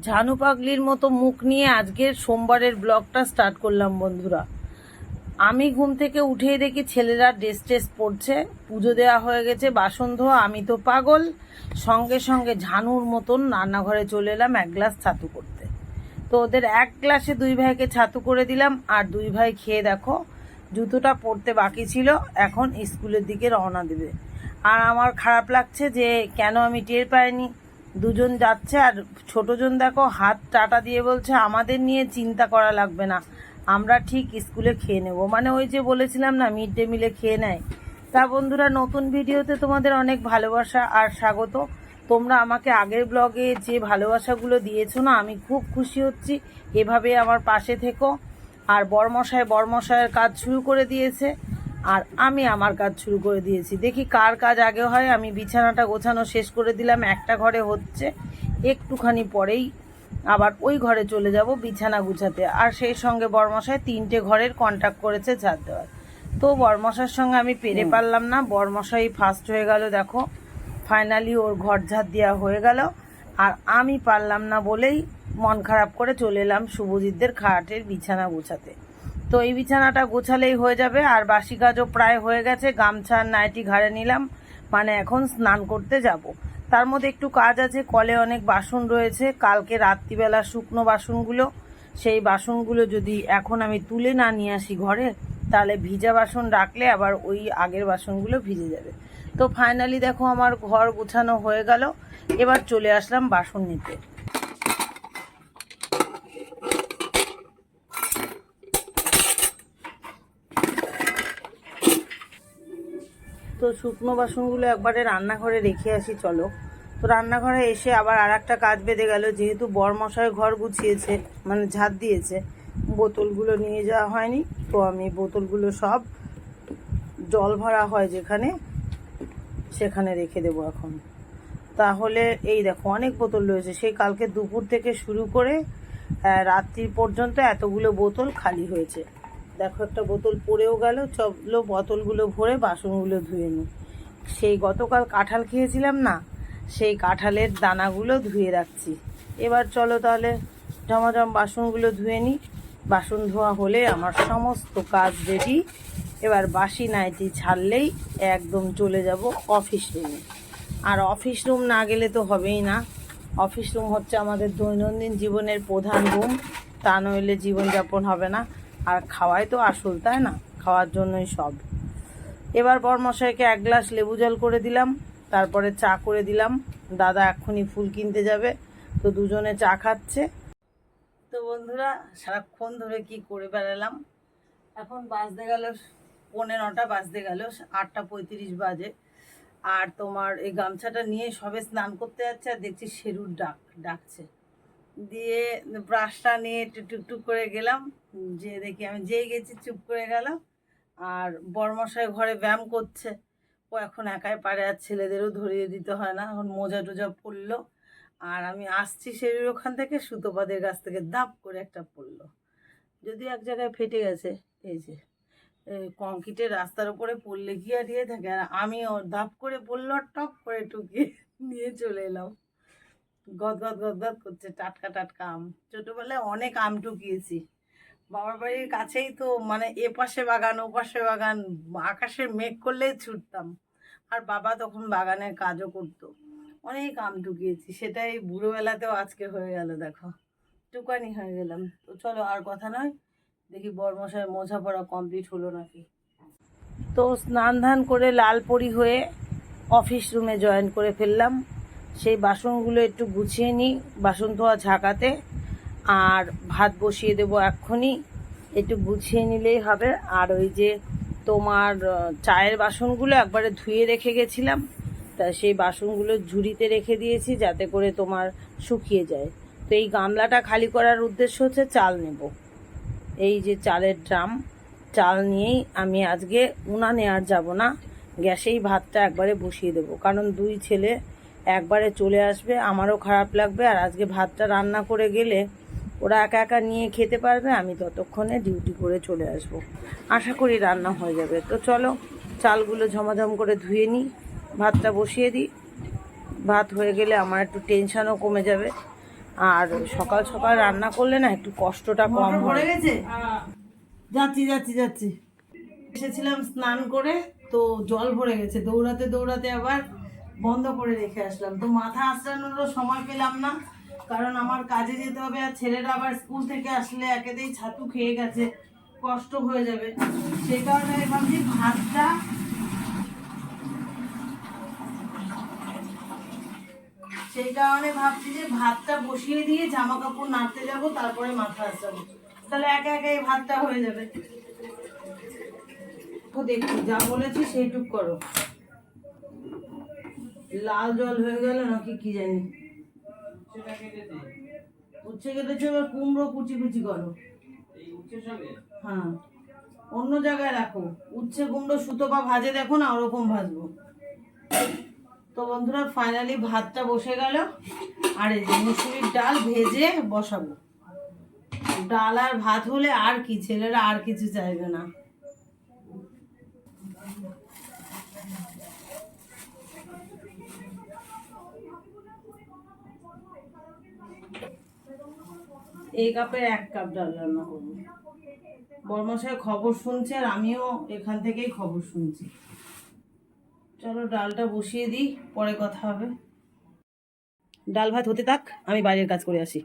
ঝানু পাগলির মতো মুখ নিয়ে আজকের সোমবারের ব্লগটা স্টার্ট করলাম, বন্ধুরা। আমি ঘুম থেকে উঠেই দেখি ছেলেরা ড্রেস ট্রেস পরছে, পুজো দেওয়া হয়ে গেছে, বাসন ধোয়া, আমি তো পাগল। সঙ্গে সঙ্গে ঝানুর মতন রান্নাঘরে চলে এলাম এক গ্লাস ছাতু করতে। তো ওদের এক গ্লাসে দুই ভাইকে ছাতু করে দিলাম, আর দুই ভাই খেয়ে দেখো, জুতোটা পরতে বাকি ছিল, এখন স্কুলের দিকে রওনা দেবে। আর আমার খারাপ লাগছে যে কেন আমি টের পাইনি। দুজন যাচ্ছে আর ছোটজন দেখো হাত টাটা দিয়ে বলছে, আমাদের নিয়ে চিন্তা করা লাগবে না। আমরা ঠিক স্কুলে খেয়ে নেব। মানে ওই যে বলেছিলাম না, মিড ডে মিলে খেয়ে নেয়। তা বন্ধুরা, নতুন ভিডিওতে তোমাদের অনেক ভালোবাসা আর স্বাগত। তোমরা আমাকে আগের ব্লগে যে ভালোবাসাগুলো দিয়েছ না, আমি খুব খুশি হচ্ছি। এভাবে আমার পাশে থেকো। আর বরমশাই বরমশাইয়ের কাজ শুরু করে দিয়েছে। আর আমি আমার কাজ শুরু করে দিয়েছি। দেখি কার কাজ আগে হয়। আমি বিছানাটা গোছানো শেষ করে দিলাম। একটা ঘরে হচ্ছে একটুখানি পরেই আবার ওই ঘরে চলে যাব বিছানা গুছাতে। আর সেই সঙ্গে বরমশাই তিনটে ঘরের কন্ট্যাক্ট করেছে ছাদ দেওয়ার। তো বরমশার সঙ্গে আমি পেরে পারলাম না। বরমশাই ফার্স্ট হয়ে গেল দেখো ফাইনালি ওর ঘর ঝাড় দেওয়া হয়ে গেল। আর আমি পারলাম না বলেই মন খারাপ করে চলে এলাম শুভজিৎদের খাটের বিছানা গোছাতে। তো এই বিছানাটা গোছালেই হয়ে যাবে। আর বাসি কাজও প্রায় হয়ে গেছে। গামছা নাইটি ঘাড়ে নিলাম। মানে এখন স্নান করতে যাব। তার মধ্যে একটু কাজ আছে। কলে অনেক বাসন রয়েছে। কালকে রাত্রিবেলা শুকনো বাসনগুলো। সেই বাসনগুলো যদি এখন আমি তুলে না নিয়ে আসি ঘরে, তাহলে ভিজা বাসন রাখলে আবার ওই আগের বাসনগুলো ভিজে যাবে। তো ফাইনালি দেখো আমার ঘর গোছানো হয়ে গেল। এবার চলে আসলাম বাসন নিতে। তো শুকনো বাসনগুলো একবারে রান্নাঘরে রেখে আসি, চলো। তো রান্নাঘরে এসে আবার আর একটা কাজ বেঁধে গেল, যেহেতু বরমশাই ঘর গুছিয়েছে মানে ঝাঁট দিয়েছে, বোতলগুলো নিয়ে যাওয়া হয়নি, তো আমি বোতলগুলো সব জল ভরা হয় যেখানে, সেখানে রেখে দেবো এখন। তাহলে এই দেখো, অনেক বোতল রয়েছে, সেই কালকে দুপুর থেকে শুরু করে রাত্রি পর্যন্ত এতগুলো বোতল খালি হয়েছে। দেখো, একটা বোতল পড়েও গেল, চলো বোতলগুলো ভরে বাসনগুলো ধুয়ে নিই। সেই গতকাল কাঁঠাল খেয়েছিলাম না, সেই কাঁঠালের দানাগুলো ধুয়ে রাখছি। এবার চলো তাহলে জমাজম বাসনগুলো ধুয়ে নিই। বাসন ধোয়া হলে আমার সমস্ত কাজ রেডি এবার বাসি নাইটি ছাড়লেই একদম চলে যাব অফিস রুমে আর অফিস রুম না গেলে তো হবেই না। অফিস রুম হচ্ছে আমাদের দৈনন্দিন জীবনের প্রধান রুম তা নইলে জীবনযাপন হবে না। আর খাওয়াই তো আসল, তাই না? খাওয়ার জন্যই সব। এবার বরমশাইকে এক গ্লাস লেবু জল করে দিলাম, তারপরে চা করে দিলাম। দাদা এক্ষুনি ফুল কিনতে যাবে, তো দুজনে চা খাচ্ছে। তো বন্ধুরা, সারাক্ষণ ধরে কি করে বেড়ালাম? এখন বাজতে গেল পৌনে নটা, বাজতে গেল আটটা পঁয়ত্রিশ বাজে। আর তোমার এই গামছাটা নিয়ে সবে স্নান করতে যাচ্ছে আর দেখছি শেরুর ডাক, ডাকছে। দিয়ে ব্রাশটা নিয়ে একটু টুকটুক করে গেলাম। যে দেখি আমি যেই গেছি চুপ করে গেলাম। আর বরমশাই ঘরে ব্যায়াম করছে। ও এখন একাই পারে আর ছেলেদেরও ধরিয়ে দিতে হয় না। এখন মোজা টোজা পড়ল আর আমি আসছি শেরুর ওখান থেকে, সুতোপাদের কাছ থেকে দাপ করে একটা পড়ল যদি এক জায়গায় ফেটে গেছে, এই যে কংক্রিটের রাস্তার উপরে পড়লে কি আর ইয়ে থাকে? আর আমি ওর করে পড়ল টপ করে টুকিয়ে নিয়ে চলে এলাম। গদ গদ গদ গদ করছে, টাটকা টাটকা আম। ছোটোবেলায় অনেক আম টুকিয়েছি। বাবার বাড়ির কাছেই তো মানে এ পাশে বাগান ও পাশে বাগান আকাশে মেঘ করলেই ছুটতাম। আর বাবা তখন বাগানের কাজও করতো। অনেক আম টুকিয়েছি, সেটাই বুড়োবেলাতেও আজকে হয়ে গেল, দেখো। টুকানি হয়ে গেলাম। তো চলো আর কথা নয়, দেখি বর্মশায় মোছা পড়া কমপ্লিট হলো নাকি? তো স্নান ধান করে লাল পরি হয়ে অফিস রুমে জয়েন করে ফেললাম। সেই বাসনগুলো একটু গুছিয়ে নিই, বাসন ধোয়া ঝাঁকাতে, আর ভাত বসিয়ে দেবো এক্ষুনি। একটু গুছিয়ে নিলেই হবে। আর ওই যে তোমার চায়ের বাসনগুলো একবারে ধুয়ে রেখে গেছিলাম। তা সেই বাসনগুলো ঝুড়িতে রেখে দিয়েছি যাতে করে তোমার শুকিয়ে যায়। তো এই গামলাটা খালি করার উদ্দেশ্য হচ্ছে চাল নেব। এই যে চালের ড্রাম, চাল নিয়েই আমি আজকে উনানে আর যাব না। গ্যাসেই ভাতটা একবারে বসিয়ে দেবো। কারণ দুই ছেলে একবারে চলে আসবে আমারও খারাপ লাগবে আর আজকে ভাতটা রান্না করে গেলে ওরা একা একা নিয়ে খেতে পারবে আমি ততক্ষণে ডিউটি করে চলে আসব। আশা করি রান্না হয়ে যাবে। তো চলো চালগুলো ঝমাঝম করে ধুয়ে নিই ভাতটা বসিয়ে দিই। ভাত হয়ে গেলে আমার একটু টেনশনও কমে যাবে। আর সকাল সকাল রান্না করলে না একটু কষ্টটা কম পড়ে গেছে? যাচ্ছি যাচ্ছি যাচ্ছি। এসেছিলাম স্নান করে তো জল ভরে গেছে। দৌড়াতে দৌড়াতে আবার বন্ধ করে রেখে আসলাম। তো মাথা আঁচড়ানোরও সময় পেলাম না, কারণ আমার কাজে যেতে হবে আর ছেলেরা আবার স্কুল থেকে আসলে একেতেই ছাতু খেয়ে গেছে, কষ্ট হয়ে যাবে। সেই কারণে ভাবছি ভাতটা সেই কারণে ভাবছি যে ভাতটা বসিয়ে দিয়ে জামা কাপড় নাড়তে যাব, তারপরে মাথা আসাবো তাহলে একা একা এই ভাতটা হয়ে যাবে। দেখি যা বলেছি সেইটুক করো। লাল জল হয়ে গেল নাকি কি জানি? উচ্ছে কেটেছে, এবার কুমড়ো কুচি কুচি করো। হ্যাঁ। অন্য জায়গায় রাখো। উচ্ছে, কুমড়ো, সুতো বা ভাজে দেখো না, ওরকম ভাজবো। তো বন্ধুরা ফাইনালি ভাতটা বসে গেল। আর এই যে মুসুরির ডাল ভেজে বসাবো। ডাল আর ভাত হলে আর কি, ছেলেরা আর কিছু চাইবে না। এই কাপের এক কাপ ডাল রান্না করব। বর্মশাই খবর শুনছে আর আমিও এখান থেকেই খবর শুনছি। চলো ডালটা বসিয়ে দিই, পরে কথা হবে। ডাল ভাত হতে থাক, আমি বাইরের কাজ করে আসি।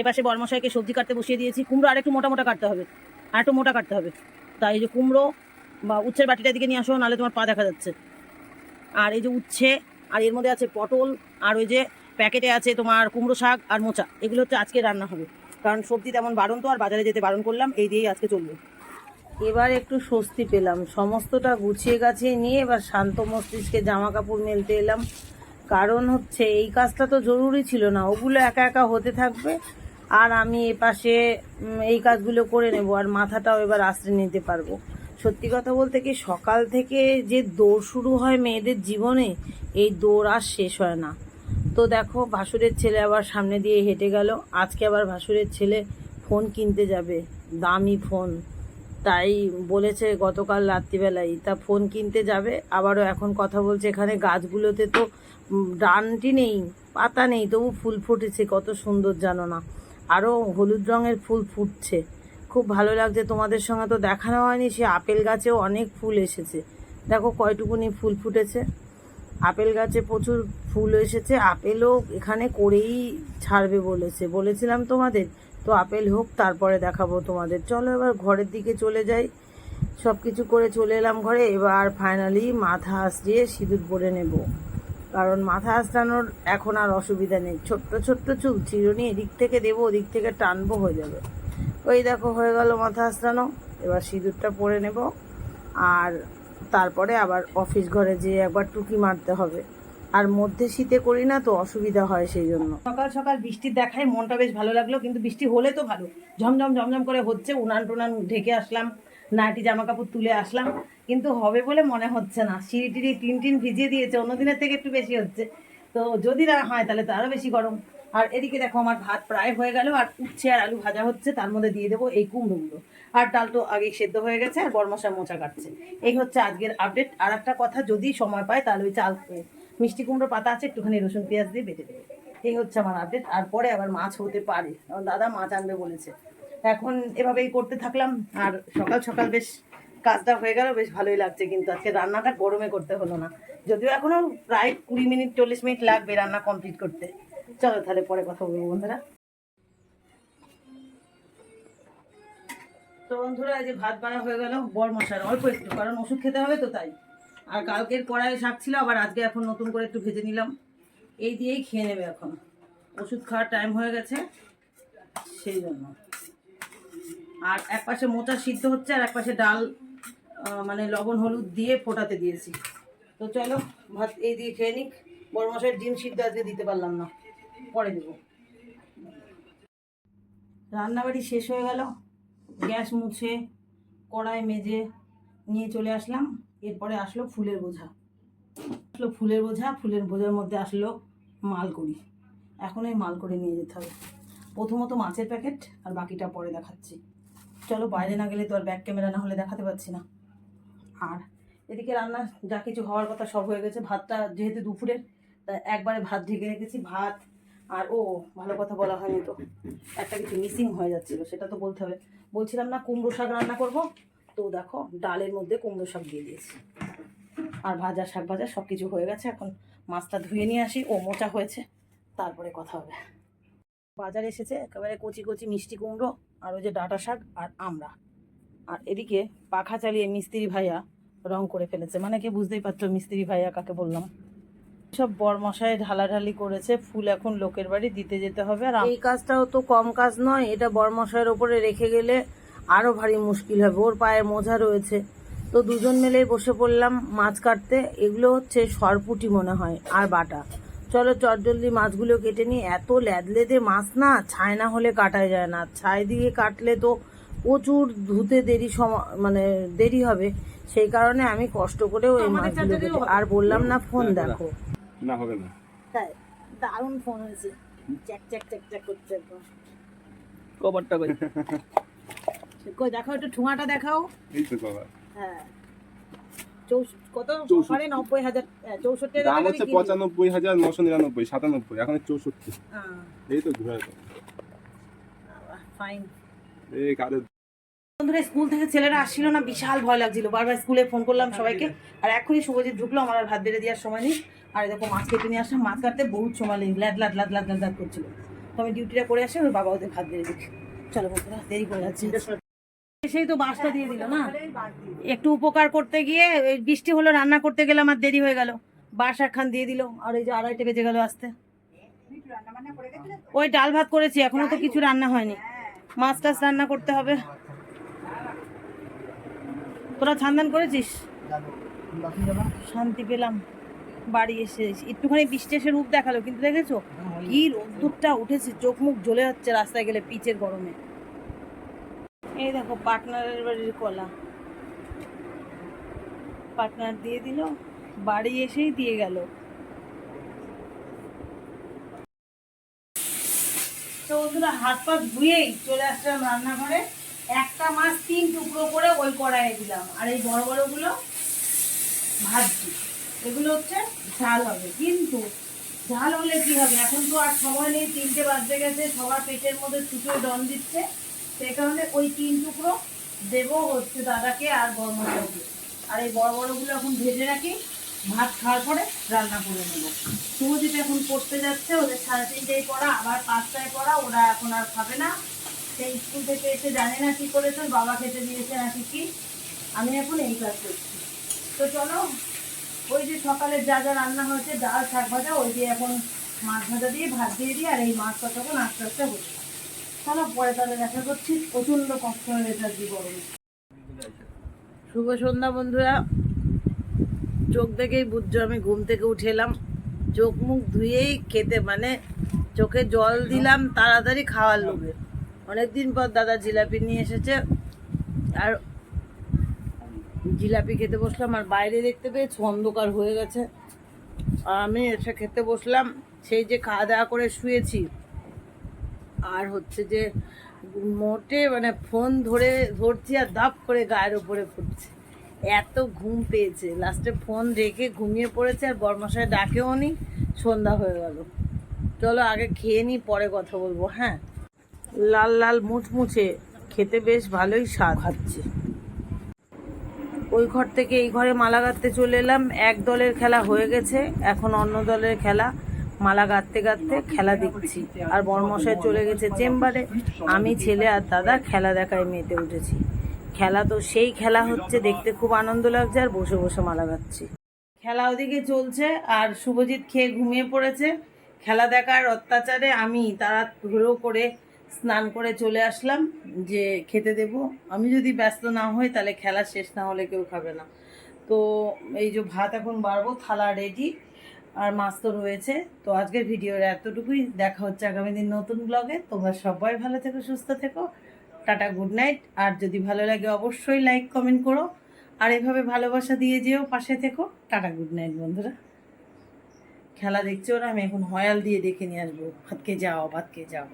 এপাশে বর্মশাইকে সবজি কাটতে বসিয়ে দিয়েছি। কুমড়ো আর একটু মোটা মোটা কাটতে হবে, আর একটু মোটা কাটতে হবে। তাই এই যে কুমড়ো বা উচ্ছের বাটিটা দিকে নিয়ে আসো, নাহলে তোমার পা দেখা যাচ্ছে। আর এই যে উচ্ছে, আর এর মধ্যে আছে পটল, আর ওই যে প্যাকেটে আছে তোমার কুমড়ো শাক আর মোচা। এগুলো হচ্ছে আজকে রান্না হবে। কারণ সবজি তেমন বারণ তো আর বাজারে যেতে বারণ করলাম, এই দিয়েই আজকে চলবে। এবার একটু স্বস্তি পেলাম। সমস্তটা গুছিয়ে গাছিয়ে নিয়ে এবার শান্ত মস্তিষ্কে জামা কাপড় মেলতে এলাম। কারণ হচ্ছে, এই কাজটা তো জরুরি ছিল না। ওগুলো একা একা হতে থাকবে, আর আমি এপাশে এই কাজগুলো করে নেব, আর মাথাটাও এবার আশ্রয় নিতে পারব। সত্যি কথা বলতে কি, সকাল থেকে যে দৌড় শুরু হয় মেয়েদের জীবনে, এই দৌড় আর শেষ হয় না। তো দেখো, ভাসুরের ছেলে আবার সামনে দিয়ে হেঁটে গেল। আজকে আবার ভাসুরের ছেলে ফোন কিনতে যাবে, দামি ফোন। তাই বলেছে গতকাল রাত্রিবেলায়, তা ফোন কিনতে যাবে, আবারও এখন কথা বলছে এখানে গাছগুলোতে তো ডানটি নেই, পাতা নেই, তবু ফুল ফুটেছে, কত সুন্দর জানো না। আরও হলুদ রঙের ফুল ফুটছে। খুব ভালো লাগছে, তোমাদের সঙ্গে তো দেখানো হয়নি, সে আপেল গাছেও অনেক ফুল এসেছে। দেখো কয়টুকুনি ফুল ফুটেছে। আপেল গাছে প্রচুর ফুল এসেছে, আপেলও এখানে করেই ছাড়বে বলেছে। বলেছিলাম তোমাদের, তো আপেল হোক, তারপরে দেখাবো তোমাদের। চলো এবার ঘরের দিকে চলে যাই। সব কিছু করে চলে এলাম ঘরে, এবার ফাইনালি মাথা আঁচড়িয়ে সিঁদুর পরে নেব। কারণ মাথা আঁচড়ানোর এখন আর অসুবিধা নেই। ছোট্ট ছোট্ট চুল, চিরুনি এদিক থেকে দেবো, ওদিক থেকে টানবো, হয়ে যাবে। ওই দেখো, হয়ে গেল মাথা আঁচড়ানো এবার সিঁদুরটা পরে নেব। আর তারপরে আবার অফিস ঘরে যেয়ে একবার টুকি মারতে হবে। আর মধ্যে শীতে করি না তো অসুবিধা হয় সেই জন্য সকাল সকাল বৃষ্টির দেখায় মনটা বেশ ভালো লাগল, কিন্তু বৃষ্টি হলে তো ভালো। ঝমঝম ঝমঝম করে হচ্ছে, উনান টুনান ঢেকে আসলাম, নাইটি জামা কাপড় তুলে আসলাম, কিন্তু হবে বলে মনে হচ্ছে না। সিঁড়ি টিড়ি টিন টিন ভিজিয়ে দিয়েছে অন্য দিনের থেকে একটু বেশি হচ্ছে। তো যদি না হয় তাহলে তো আরও বেশি গরম। আর এদিকে দেখো আমার ভাত প্রায় হয়ে গেল, আর উচ্ছে আর আলু ভাজা হচ্ছে, তার মধ্যে দিয়ে দেবো এই কুমড়োগুলো আর ডাল তো আগেই সেদ্ধ হয়ে গেছে, আর বরমশা মোচা কাটছে। এই হচ্ছে আজকের আপডেট আর একটা কথা, যদি সময় পায় তাহলে ওই চাল মিষ্টি কুমড়ো পাতা আছে, একটুখানি রসুন পেঁয়াজ দিয়ে বেটে দেবে। এই হচ্ছে আমার আপডেট আর পরে আবার মাছ হতে পারে। কারণ দাদা মাছ আনবে বলেছে। এখন এভাবেই করতে থাকলাম। আর সকাল সকাল বেশ কাজটা হয়ে গেল, বেশ ভালোই লাগছে কিন্তু। আজকে রান্নাটা গরমে করতে হলো না। যদিও এখনও প্রায় কুড়ি মিনিট, চল্লিশ মিনিট লাগবে রান্না কমপ্লিট করতে। চলো তাহলে পরে কথা বলব, বন্ধুরা। তো বন্ধুরা যে ভাত বানা হয়ে গেল বর মশার অল্প একটু, কারণ ওষুধ খেতে হবে তো তাই। আর কালকের কড়াইয়ে শাক ছিল, আবার আজকে এখন নতুন করে একটু ভেজে নিলাম। এই দিয়েই খেয়ে নেবে এখন। ওষুধ খাওয়ার টাইম হয়ে গেছে, সেই জন্য। আর এক পাশে মোটা সিদ্ধ হচ্ছে, আর এক পাশে ডাল মানে লবণ, হলুদ দিয়ে ফোটাতে দিয়েছি। তো চলো, ভাত এই দিয়ে খেয়ে নিক। বড় মশাই ডিম সিদ্ধ আজকে দিতে পারলাম না। পরে দেবো। রান্নাবাড়ি শেষ হয়ে গেল। গ্যাস মুছে, কড়াই মেজে নিয়ে চলে আসলাম। এরপরে আসলো ফুলের বোঝা। আসলো ফুলের বোঝা, ফুলের বোঝার মধ্যে আসলো মালকড়ি। এখন এই মালকড়ি নিয়ে যেতে হবে। প্রথমত মাছের প্যাকেট আর বাকিটা পরে দেখাচ্ছি। চলো বাইরে না গেলে তো আর ব্যাক ক্যামেরা না হলে দেখাতে পারছি না। আর এদিকে রান্না যা কিছু হওয়ার কথা সব হয়ে গেছে। ভাতটা যেহেতু দুপুরের তাই একবারে ভাত ঢেকে রেখেছি, ভাত আর ও, ভালো কথা বলা হয়নি তো। একটা কিছু মিসিং হয়ে যাচ্ছিল, সেটা তো বলতে হবে। বলছিলাম না, কুমড়ো শাক রান্না করব। তো দেখো, ডালের মধ্যে কুমড়ো শাক দিয়ে দিয়েছি। আর ভাজা শাক ভাজা সব কিছু হয়ে গেছে, এখন মাছটা ধুয়ে নিয়ে আসি, ও মোচা হয়েছে, তারপরে কথা হবে। বাজার এসেছে একেবারে কচি কচি মিষ্টি কুমড়ো, আর ওই যে ডাঁটা শাক আর আমরা। আর এদিকে পাখা চালিয়ে মিস্ত্রি ভাইয়া রং করে ফেলেছে। মানে কি বুঝতেই পারছ, মিস্ত্রি ভাইয়া কাকে বললাম? সব বরমশাই ঢালাঢালি করেছে, ফুল এখন লোকের বাড়ি, দিতে যেতে হবে। আর এই কাজটাও তো কম কাজ নয়, এটা বরমশাইয়ের ওপরে রেখে গেলে আরও ভারী মুশকিল হবে। ওর পায়ে মোজা রয়েছে। তো দুজন মিলেই বসে পড়লাম মাছ কাটতে। এগুলো হচ্ছে সরপুটি মনে হয় আর বাটা। চলো চটজলদি মাছগুলো কেটে নিই। এত ল্যাদলেদে মাছ না ছাই না হলে কাটা যায় না। ছাই দিয়ে কাটলে তো প্রচুর ধুতে দেরি সময় মানে দেরি হবে। সেই কারণে আমি কষ্ট করেও ওই মাছগুলো কেটে আর বললাম না ফোন দেখো। না হবে না। তাই দারুণ ফোন হয়েছে। চ্যাক চ্যাক চ্যাক চ্যাক করছে একদম। কভারটা কই দেখাও একটু ঠুঙাটা দেখাও। এই তো কভার হ্যাঁ। কত? সাড়ে নব্বই হাজার হ্যাঁ, চৌষট্টি দাম হচ্ছে পঁচানব্বই হাজার নশো নিরানব্বই সাতানব্বই এখন চৌষট্টি। হ্যাঁ, এই তো ঘুরে ফাইন এই কাদের বন্ধুরা স্কুল থেকে ছেলেরা আসছিল না বিশাল ভয় লাগছিল। বারবার স্কুলে ফোন করলাম সবাইকে। আর এখনই শুভজিৎ ঢুকলো আমার আর ভাত বেড়ে দেওয়ার সময় নেই। আর দেখো মাছ কেটে নিয়ে আসলাম। মাছ কাটতে বহুত সময় লেগে লাদ লাদ লাদ লাদ লাদ করছিল। তো আমি ডিউটিটা করে আসি ওর বাবা ওদের ভাত বেড়ে দিক চলো বন্ধুরা দেরি করে যাচ্ছে। সেই তো বাসটা দিয়ে দিল না? একটু উপকার করতে গিয়ে বৃষ্টি হলো রান্না করতে গেলে আমার দেরি হয়ে গেল। বাস একখান দিয়ে দিল আর এই যে আড়াইটে বেজে গেল আসতে। ওই ডাল ভাত করেছি এখনও তো কিছু রান্না হয়নি। মাছ টাছ রান্না করতে হবে। তোরা ছান্দান করেছিস? শান্তি পেলাম। বাড়ি এসে। একটুখানি বৃষ্টি এসে রূপ দেখাল কিন্তু দেখেছ? কি রোদ্দুরটা উঠেছে চোখ মুখ জ্বলে যাচ্ছে রাস্তায় গেলে পিচের গরমে। এই দেখো, পার্টনারের বাড়ির কলা। পার্টনার দিয়ে দিল, বাড়ি এসেই দিয়ে গেল। তো বন্ধুরা, হাত পা ধুয়েই চলে আসলাম রান্নাঘরে। একটা মাছ তিন টুকরো করে ওই কড়াইয়ে দিলাম। আর এই বড় বড়গুলো ভাজছি। এগুলো হচ্ছে ঝাল হবে। কিন্তু ঝাল হলে কি হবে? এখন তো আর সময় নেই, তিনটে বাজতে গেছে, সবার পেটের মধ্যে ছুটো দম দিচ্ছে। সেই কারণে ওই তিন টুকরো দেবো হচ্ছে দাদাকে আর বড় মশাইকে আর এই বড় বড়গুলো এখন ভেজে রাখি, ভাত খাওয়ার পরে রান্না করে নেব। শুভজিৎ এখন পড়তে যাচ্ছে, ওদের সাড়ে তিনটেই পড়া, আবার পাঁচটায় পড়া, ওরা এখন আর খাবে না। সেই স্কুল থেকে এসে জানে না কি করেছে বাবা খেতে দিয়েছে নাকি কি। আমি এখন এই কাজ করছি। তো চলো, ওই যে সকালে যা যা রান্না হয়েছে, ডাল, শাক ভাজা, ওই দিয়ে এখন মাছ ভাজা দিয়ে, ভাত দিয়ে দিই, আর এই মাছটা তখন আস্তে আস্তে হচ্ছে। পরে তাহলে দেখা করছি। প্রচণ্ড কষ্ট শুভ সন্ধ্যা বন্ধুরা। চোখ দেখেই বুঝছ, আমি ঘুম থেকে উঠে এলাম। চোখ মুখ ধুয়েই খেতে মানে চোখে জল দিলাম তাড়াতাড়ি খাওয়ার লোভে। অনেকদিন পর দাদা জিলাপি নিয়ে এসেছে। আর জিলাপি খেতে বসলাম, আর বাইরে দেখতে পেয়েছি, অন্ধকার হয়ে গেছে। আর আমি এসে খেতে বসলাম। সেই যে খাওয়া দাওয়া করে শুয়েছি আর হচ্ছে যে মোটে মানে ফোন ধরে ধরছি আর দাপ করে গায়ের উপরে ফুটছে। এত ঘুম পেয়েছে। লাস্টে ফোন রেখে ঘুমিয়ে পড়েছে আর বরমশাই ডাকেও নি সন্ধ্যা হয়ে গেল। চলো আগে খেয়ে নিই পরে কথা বলব হ্যাঁ? লাল লাল মুচমুচে খেতে বেশ ভালোই স্বাদ। খাচ্ছে। ওই ঘর থেকে এই ঘরে মালা গাঁথতে চলে এলাম। এক দলের খেলা হয়ে গেছে এখন অন্য দলের খেলা। মালা গাঁথতে গাঁথতে খেলা দেখছি। আর বড়মশাই চলে গেছে চেম্বারে। আমি ছেলে আর দাদা খেলা দেখায় মেতে উঠেছি। খেলা তো সেই খেলা হচ্ছে, দেখতে খুব আনন্দ লাগছে আর বসে বসে মালা গাচ্ছি খেলা ওদিকে চলছে আর শুভজিৎ খেয়ে ঘুমিয়ে পড়েছে। খেলা দেখার অত্যাচারে আমি তারা ধুলো করে স্নান করে চলে আসলাম যে খেতে দেব। আমি যদি ব্যস্ত না হই তাহলে খেলা শেষ না হলে কেউ খাবে না। তো এই যে ভাত এখন বাড়বো, থালা রেডি আর মাছ তো রয়েছে। তো আজকের ভিডিওর এতটুকুই। দেখা হচ্ছে আগামী দিন নতুন ব্লগে তোমরা সবাই ভালো থেকো, সুস্থ থেকো। টাটা গুড নাইট আর যদি ভালো লাগে, অবশ্যই লাইক কমেন্ট করো। আর এভাবে ভালোবাসা দিয়ে যেও, পাশে থেকো। টাটা গুড নাইট বন্ধুরা। খেলা দেখছি ওরা আমি এখন হয়াল দিয়ে দেখে নিয়ে আসব। ভাতকে যাও ভাতকে যাও।